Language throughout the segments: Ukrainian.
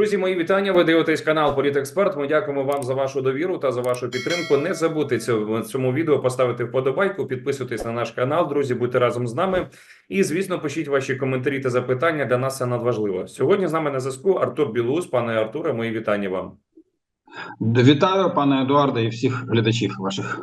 Друзі, мої вітання. Ви дивитесь канал Політексперт. Ми дякуємо вам за вашу довіру та за вашу підтримку. Не забудьте цьому, цьому відео поставити вподобайку, підписуйтесь на наш канал. Друзі, будьте разом з нами. І звісно, пишіть ваші коментарі та запитання. Для нас це надважливо. Сьогодні з нами на зв'язку Артур Білус. Пане Артуре, мої вітання вам. Вітаю, пане Едуарде, і всіх глядачів ваших.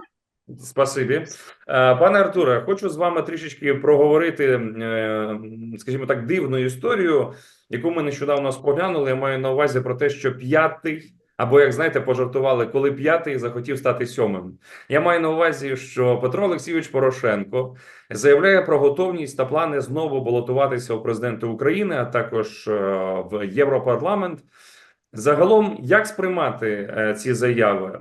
Спасибі, Е, пане Артуре. Хочу з вами трішечки проговорити, е, скажімо так, дивну історію, яку ми нещодавно споглянули. Я маю на увазі про те, що п'ятий, або як знаєте, пожартували, коли п'ятий захотів стати сьомим. Я маю на увазі, що Петро Олексійович Порошенко заявляє про готовність та плани знову балотуватися у президенти України, а також е, в Європарламент. Загалом, як сприймати е, ці заяви?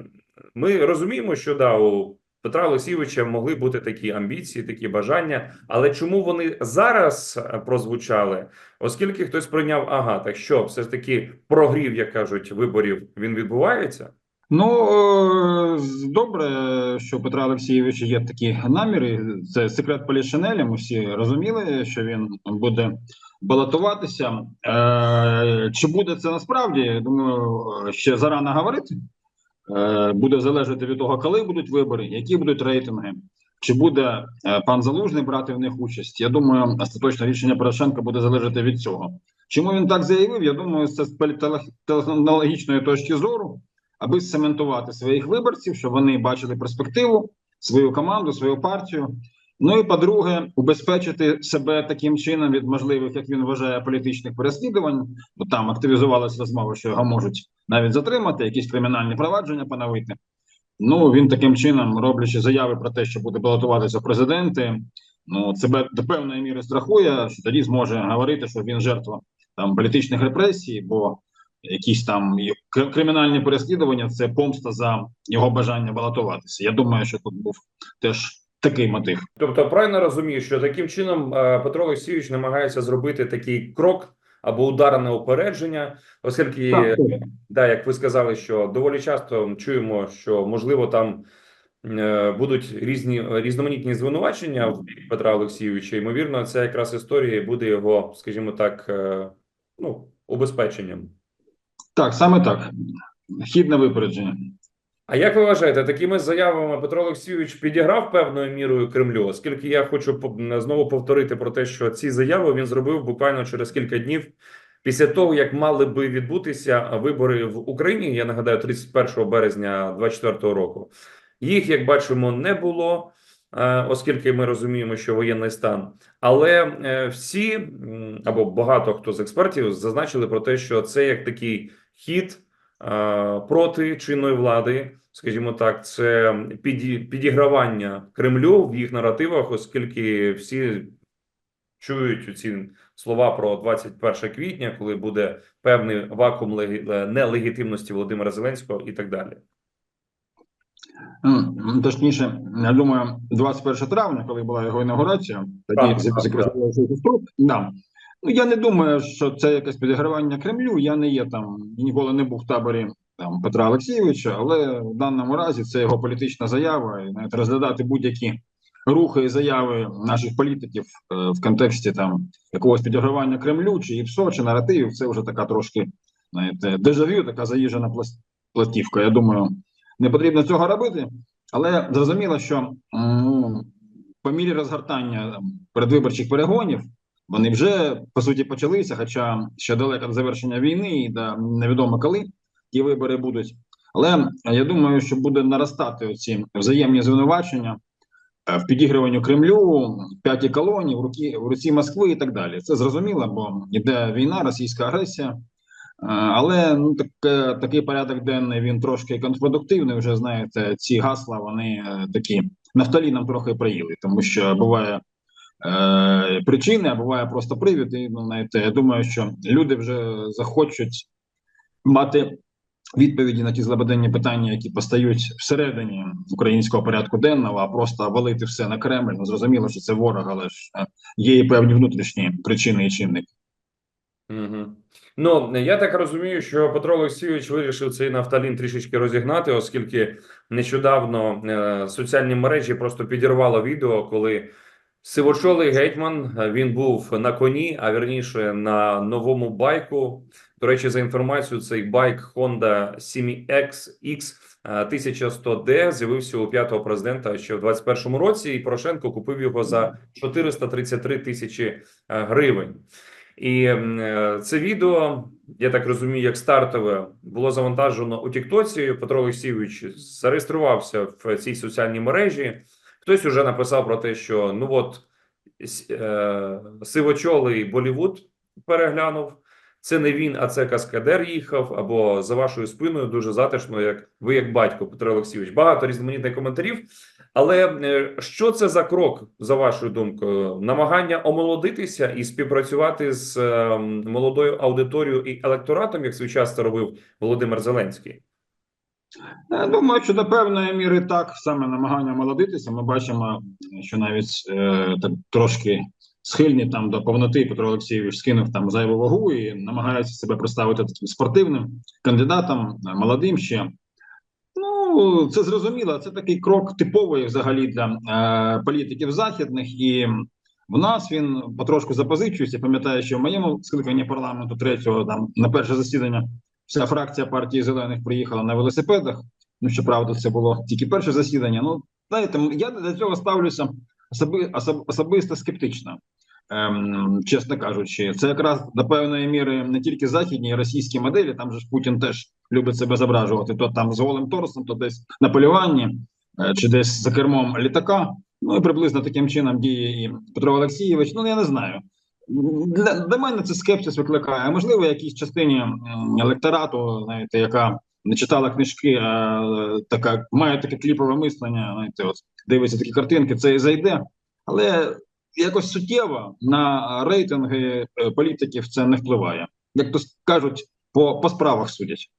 Ми розуміємо, що да, у Петра Олексійовича могли бути такі амбіції, такі бажання, але чому вони зараз е, прозвучали? Оскільки хтось прийняв, ага, так що все ж таки прогрів, як кажуть, виборів він відбувається? Ну е, добре, що Петра Олексійовича є такі наміри. Це секрет Полішинеля. Ми всі розуміли, що він буде балотуватися. Е, Чи буде це насправді? Я Думаю, ще зарано говорити. Е, Буде залежати від того, коли будуть вибори, які будуть рейтинги. Чи буде е, пан Залужний брати в них участь? Я думаю, остаточне рішення Порошенка буде залежати від цього. Чому він так заявив? Я думаю, це з політехнологічної точки зору, аби цементувати своїх виборців, щоб вони бачили перспективу, свою команду, свою партію. Ну і по-друге, убезпечити себе таким чином від можливих, як він вважає, політичних переслідувань, бо там активізувалася розмова, що його можуть навіть затримати, якісь кримінальні провадження поновити. Ну він таким чином, роблячи заяви про те, що буде балотуватися в президенти, ну себе до певної міри страхує, що тоді зможе говорити, що він жертва там політичних репресій, бо якісь там кримінальні переслідування це помста за його бажання балотуватися. Я думаю, що тут був теж такий мотив. Тобто, правильно розумію, що таким чином е, Петро Олексійович намагається зробити такий крок або удар на упередження, оскільки Так, Да, як ви сказали, що доволі часто чуємо, що можливо там е, будуть різні різноманітні звинувачення в Петра Олексійовича. Ймовірно, це якраз історія буде його, скажімо так, е, ну, убезпеченням. Так, саме так. Хід на випередження. А як ви вважаєте, такими заявами Петро Олексійович підіграв певною мірою Кремлю? Оскільки я хочу знову повторити про те, що ці заяви він зробив буквально через кілька днів після того, як мали би відбутися вибори в Україні. Я нагадаю, 31 березня 2024 року. Їх, як бачимо, не було, е, оскільки ми розуміємо, що воєнний стан. Але е, всі або багато хто з експертів зазначили про те, що це як такий хід проти чинної влади, скажімо так, це піді- підігравання Кремлю в їх наративах, оскільки всі чують ці слова про 21 квітня, коли буде певний вакуум е, нелегітимності Володимира Зеленського і так далі. Точніше, я думаю, 21 травня, коли була його інаугурація, тоді Так, Ну я не думаю, що це якесь підігравання Кремлю. Я не є там ніколи не був в таборі там Петра Олексійовича, але в даному разі це його політична заява. І навіть розглядати будь-які рухи і заяви наших політиків е, в контексті там якогось підігравання Кремлю, чи ІПСО, чи наративів, це вже така трошки знаєте, дежавю, така заїжджена платівка. Я думаю, не потрібно цього робити. Але зрозуміло, що м, по мірі розгортання передвиборчих перегонів вони вже по суті почалися, хоча ще далеко завершення війни, і да, невідомо коли ті вибори будуть. Але я думаю, що буде наростати оці взаємні звинувачення е, в підігруванню Кремлю, п'ятій колонії, в руці в руці Москви і так далі. Це зрозуміло, бо йде війна, російська агресія. Е, Але ну так, такий порядок денний він трошки контрпродуктивний. Вже знаєте, ці гасла вони е, такі нафталіном трохи приїли, тому що буває е, причини, а буває просто привід. І ну, знаєте, я думаю, що люди вже захочуть мати відповіді на ті злободенні питання, які постають всередині українського порядку денного, а просто валити все на Кремль. Ну зрозуміло, що це ворог, але ж е, є і певні внутрішні причини і чинники. Угу. Ну я так розумію, що Петро Олексійович вирішив цей нафталін трішечки розігнати, оскільки нещодавно е, соціальні мережі просто підірвало відео, коли Сивочолий гетьман. е, Він був на коні, а вірніше на новому байку. До речі, за інформацією, цей байк Honda 7X X 1100D з'явився у п'ятого президента ще в 21-му році, і Порошенко купив його за 433 тисячі е, гривень. І е, це відео, я так розумію, як стартове було завантажено у Тіктоці. Петро Олексійович зареєструвався в цій соціальній мережі. Хтось уже написав про те, що ну от е, сивочолий Болівуд переглянув. Це не він, а це каскадер їхав, або за вашою спиною дуже затишно, як ви, як батько Петро Олексійович. Багато різноманітних коментарів. Але е, що це за крок, за вашою думкою? Намагання омолодитися і співпрацювати з е, молодою аудиторією і електоратом, як свій час це робив Володимир Зеленський? Я думаю, що до певної міри так саме намагання молодитися. Ми бачимо, що навіть е, так трошки схильні там до повноти Петро Олексійович скинув там зайву вагу і намагається себе представити таким спортивним кандидатом, е, молодим ще. Ну, це зрозуміло. Це такий крок типовий взагалі для е, політиків західних, і в нас він потрошку запозичується. Пам'ятаю, що в моєму скликанні парламенту третього там на перше засідання вся фракція партії зелених приїхала на велосипедах. Ну, щоправда, це було тільки перше засідання. Ну, знаєте, я до цього ставлюся особи, особ, особисто скептично. Ем, чесно кажучи, це якраз до певної міри не тільки західні російські моделі. Там же ж Путін теж любить себе зображувати. То там з голим торсом, то десь на полюванні, е, чи десь за кермом літака. Ну і приблизно таким чином діє і Петро Олексійович. Ну я не знаю. Для, для мене це скепсис викликає. Можливо, якійсь частині електорату, знаєте, яка не читала книжки, а така має таке кліпове мислення. Знаєте, от дивиться такі картинки, це і зайде. Але якось суттєво на рейтинги е, політиків це не впливає. Як то кажуть, по, по справах судять.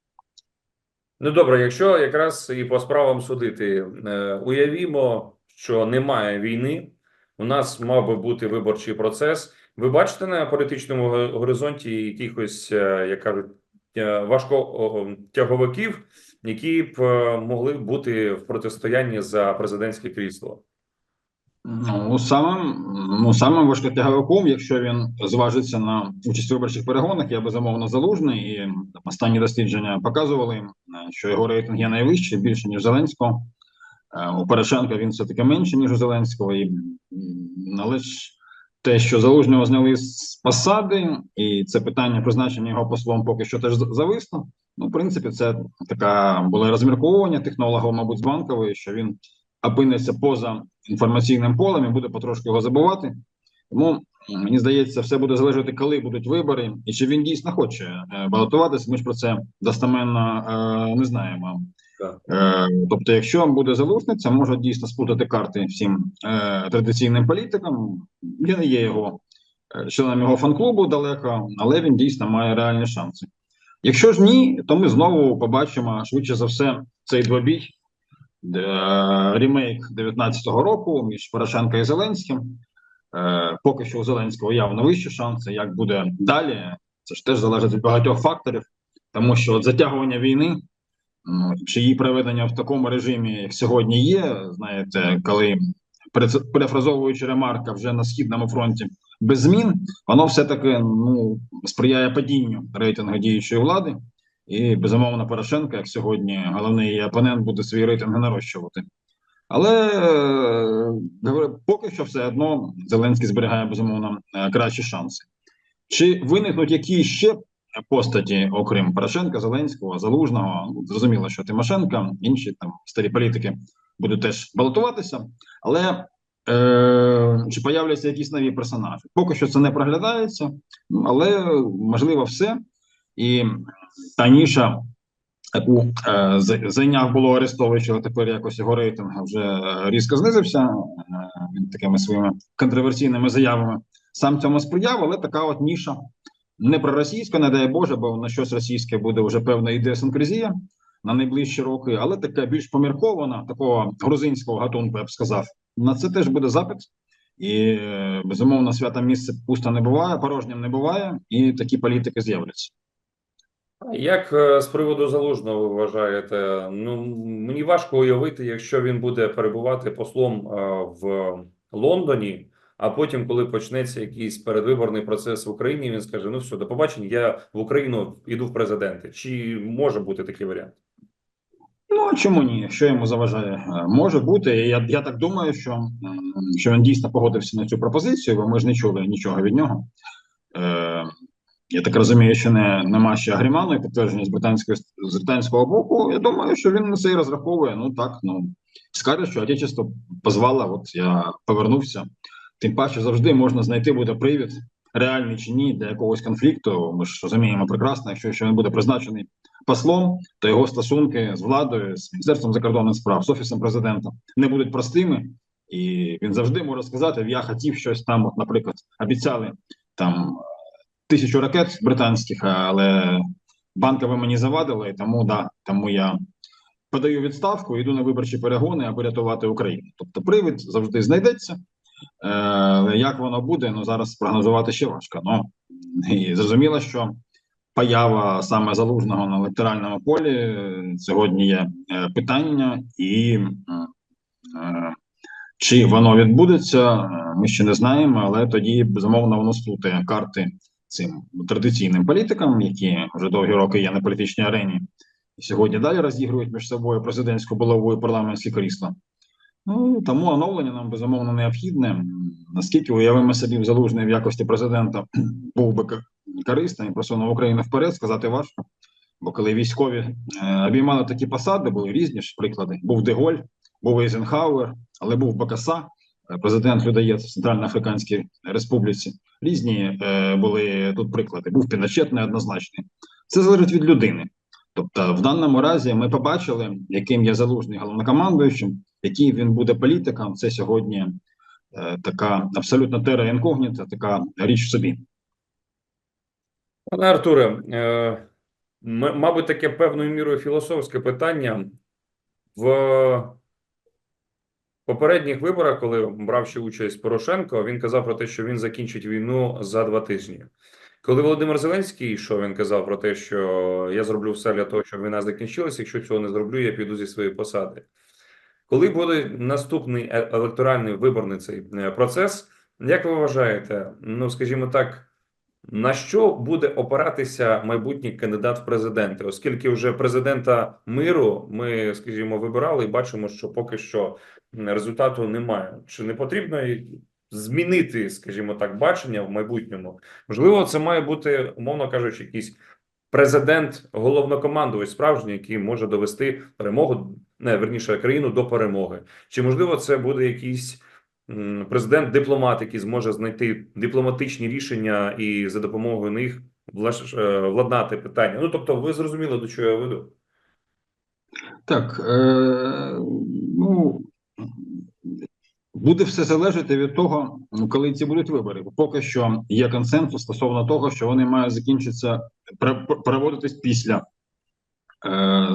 Ну добре, якщо якраз і по справам судити, е, уявімо, що немає війни, у нас мав би бути виборчий процес. Ви бачите на політичному горизонті якихось, е, як кажуть, е, важкотяговиків, які б е, могли бути в протистоянні за президентське крісло? Ну, самим, ну, самим важкотяговиком, якщо він зважиться на участь у виборчих перегонах, я безумовно залужний, і останні дослідження показували, що його рейтинг є найвищий, більше ніж Зеленського. У Порошенка він все таки менше, ніж у Зеленського. І, але ж те, що залужного зняли з посади, і це питання призначення його послом поки що теж за- зависло. Ну, в принципі, це така було розмірковування технолога, мабуть, з банкової, що він опиниться поза інформаційним полем і буде потрошки його забувати. Тому мені здається, все буде залежати, коли будуть вибори, і чи він дійсно хоче е, балотуватися. Ми ж про це достеменно е, не знаємо. Е, тобто, якщо буде залужний, це може дійсно сплутати карти всім е, традиційним політикам. Я не є його е, членом його фан-клубу далеко, але він дійсно має реальні шанси. Якщо ж ні, то ми знову побачимо швидше за все цей двобій е, ремейк 19-го року між Порошенко і Зеленським. Е, поки що у Зеленського явно вищі шанси. Як буде далі, це ж теж залежить від багатьох факторів, тому що от затягування війни чи її проведення в такому режимі, як сьогодні є, знаєте, коли перефразовуючи ремарка вже на східному фронті без змін, воно все таки ну сприяє падінню рейтингу діючої влади. І безумовно Порошенко, як сьогодні головний опонент, буде свої рейтинги нарощувати. Але е, поки що все одно Зеленський зберігає безумовно е, кращі шанси. Чи виникнуть які ще постаті, окрім Порошенка, Зеленського, Залужного? Ну, Зрозуміло, що Тимошенка, інші там старі політики будуть теж балотуватися, але е, чи появляться якісь нові персонажі? Поки що це не проглядається, ну, але можливо все. І та ніша, яку е, зайняв було Арестович, але тепер якось його рейтинг вже різко знизився. Е, він такими своїми контроверсійними заявами сам цьому сприяв, але така от ніша не проросійська, не дай Боже, бо на щось російське буде вже певна ідеосинкразія на найближчі роки, але така більш поміркована, такого грузинського гатунку, я б сказав. На це теж буде запит. І безумовно, свята місце пусто не буває, порожнім не буває, і такі політики з'являться. Як е, з приводу залужного ви вважаєте? Ну мені важко уявити, якщо він буде перебувати послом е, в Лондоні, А потім, коли почнеться якийсь передвиборний процес в Україні, він скаже: ну все, до побачення, я в Україну іду в президенти. Чи може бути такий варіант? Ну а чому ні? Що йому заважає? Е, Може бути. Я, я так думаю, що, що він дійсно погодився на цю пропозицію, бо ми ж не чули нічого від нього. Е, я так розумію, що не, нема ще агріману і підтвердження з британської з британського боку. Я думаю, що він на це і розраховує. Ну так, ну скаже, що отечество позвало, от я повернувся. Тим паче завжди можна знайти буде привід, реальний чи ні, для якогось конфлікту. Ми ж розуміємо прекрасно, якщо, якщо він буде призначений послом, то його стосунки з владою, з міністерством закордонних справ, з офісом президента не будуть простими, і він завжди може сказати: я хотів щось там, от, наприклад, обіцяли там тисячу ракет британських, але банкове мені завадило, і тому да, тому я подаю відставку, йду на виборчі перегони, аби рятувати Україну. Тобто, привід завжди знайдеться. Е, як воно буде, ну зараз спрогнозувати ще важко. Ну і зрозуміло, що поява саме залужного на електоральному полі е, сьогодні є е, питання, і чи воно відбудеться, ми ще не знаємо, але тоді безумовно воно сплутає карти цим традиційним політикам, які вже довгі роки є на політичній арені, і сьогодні далі розігрують між собою президентську булаву і парламентське крісло. Ну тому оновлення нам безумовно необхідне. Наскільки уявимо собі в залужний в якості президента був би корисним просунув Україну вперед, сказати важко. Бо коли військові е, обіймали такі посади, були різні ж приклади. Був Деголь, був Ейзенхауер, але був Бакаса, е, президент людоєд в Центральноафриканській Республіці. Різні е, були тут приклади. Був Піночет неоднозначний. Це залежить від людини. Тобто, в даному разі ми побачили, яким є залужний головнокомандуючим, який він буде політиком. Це сьогодні е, така абсолютно тера інкогніта, така річ в собі. Пане Артуре, е, мабуть, таке певною мірою філософське питання. В попередніх виборах, коли брав ще участь Порошенко, він казав про те, що він закінчить війну за два тижні. Коли Володимир Зеленський йшов, він казав про те, що я зроблю все для того, щоб війна закінчилася. Якщо цього не зроблю, я піду зі своєї посади. Коли буде наступний е- електоральний виборний цей е, процес, як ви вважаєте, ну скажімо так, на що буде опиратися майбутній кандидат в президенти, оскільки вже президента миру ми, скажімо, вибирали і бачимо, що поки що результату немає. Чи не потрібно змінити, скажімо так, бачення в майбутньому? Можливо, це має бути, умовно кажучи, якийсь президент, головнокомандувач справжній, який може довести перемогу, не верніше країну до перемоги. Чи можливо це буде якийсь президент-дипломат, який зможе знайти дипломатичні рішення і за допомогою них е, владнати питання? Ну тобто, ви зрозуміли, до чого я веду? Так, е, ну буде все залежати від того, ну, коли ці будуть вибори. Поки що є консенсус стосовно того, що вони мають закінчитися проводитись після е,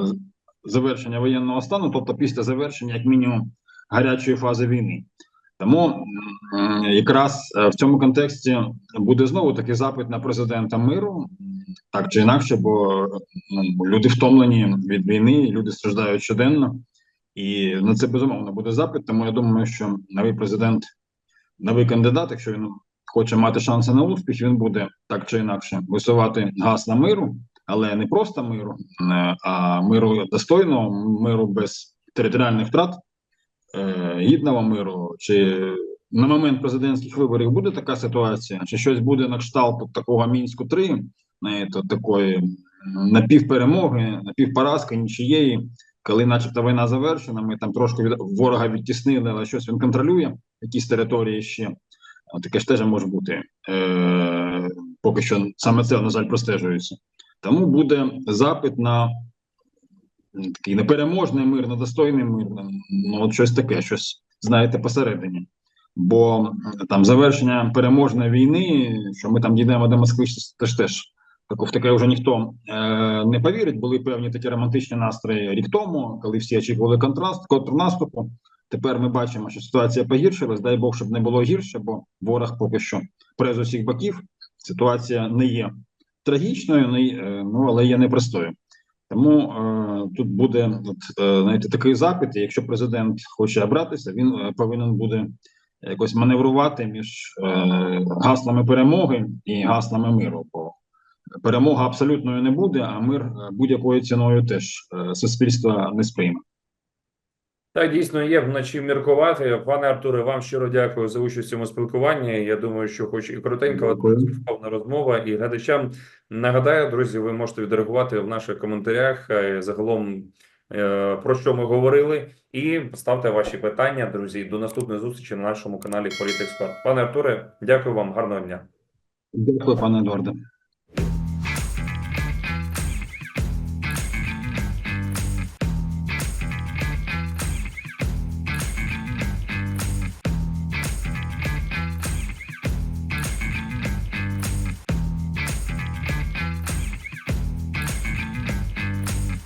завершення воєнного стану, тобто після завершення, як мінімум, гарячої фази війни. Тому якраз е, в цьому контексті буде знову такий запит на президента миру, так чи інакше, бо ну, люди втомлені від війни, люди страждають щоденно, і на це безумовно буде запит. Тому я думаю, що новий президент, новий кандидат, якщо він хоче мати шанси на успіх, він буде так чи інакше висувати газ на миру, але не просто миру, е, а миру достойного, миру без територіальних втрат, е, гідного миру. Чи на момент президентських виборів буде така ситуація, чи щось буде на кшталт такого мінську 3 знаєте, такої напівперемоги, напівпоразки, нічиєї, коли, начебто, війна завершена, ми там трошки від ворога відтіснили, але щось він контролює, якісь території ще. Таке ж теж може бути. Е, поки що саме це, на жаль, простежується. Тому буде запит на такий непереможний мир, на достойний мир, ну от щось таке, щось, знаєте, посередині. Бо там завершення переможної війни, що ми там дійдемо до Москви, це ж теж в таке вже ніхто е, не повірить. Були певні такі романтичні настрої рік тому, коли всі очікували контраст, контрнаступу. Тепер ми бачимо, що ситуація погіршилась. Дай Бог, щоб не було гірше, бо ворог поки що пре з усіх боків. Ситуація не є трагічною, не, е, ну але є непростою. Тому е, тут буде от, е, знаєте, такий запит. Якщо президент хоче обратися, він е, повинен буде якось маневрувати між е, гаслами перемоги і гаслами миру. Бо перемога абсолютною не буде, а мир е, будь-якою ціною теж е, суспільство не сприйме. Так, дійсно є вночі міркувати. Пане Артуре, вам щиро дякую за участь у цьому спілкуванні. Я думаю, що хоч і коротенька, але Дякую. розмова. І глядачам нагадаю, друзі, ви можете відреагувати в наших коментарях е, загалом е, про що ми говорили, і ставте ваші питання, друзі. До наступної зустрічі на нашому каналі Політексперт. Пане Артуре, дякую вам, гарного дня. Дякую, пане Едуарде.